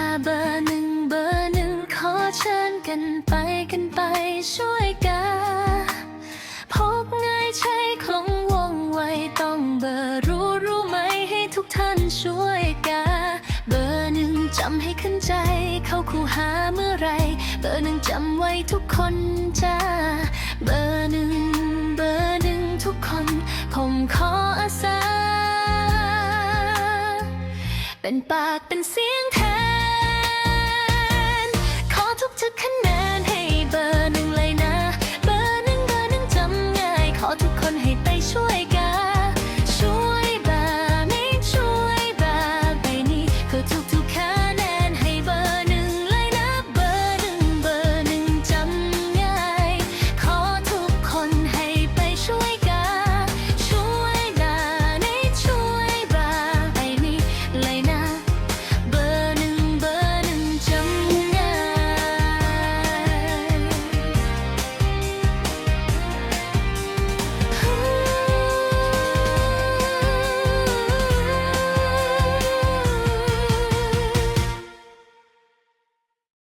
าเบอร์หนึ่งเบอร์หนึ่งขอเชิญกันไปกันไปช่วยกันพบง่ายใช้คล่องว่องไวต้องเบอร์รู้รู้ไหมให้ทุกท่านช่วยกันเบอร์หนึ่งจำให้ขึ้นใจ เข้าคู่หาเมื่อไหรเบอร์หนึ่งจำไว้ทุกคนจ้าเบอร์หนึ่งเบอร์หนึ่งทุกคน ผมขออาสา เป็นปากเป็นเสียงแท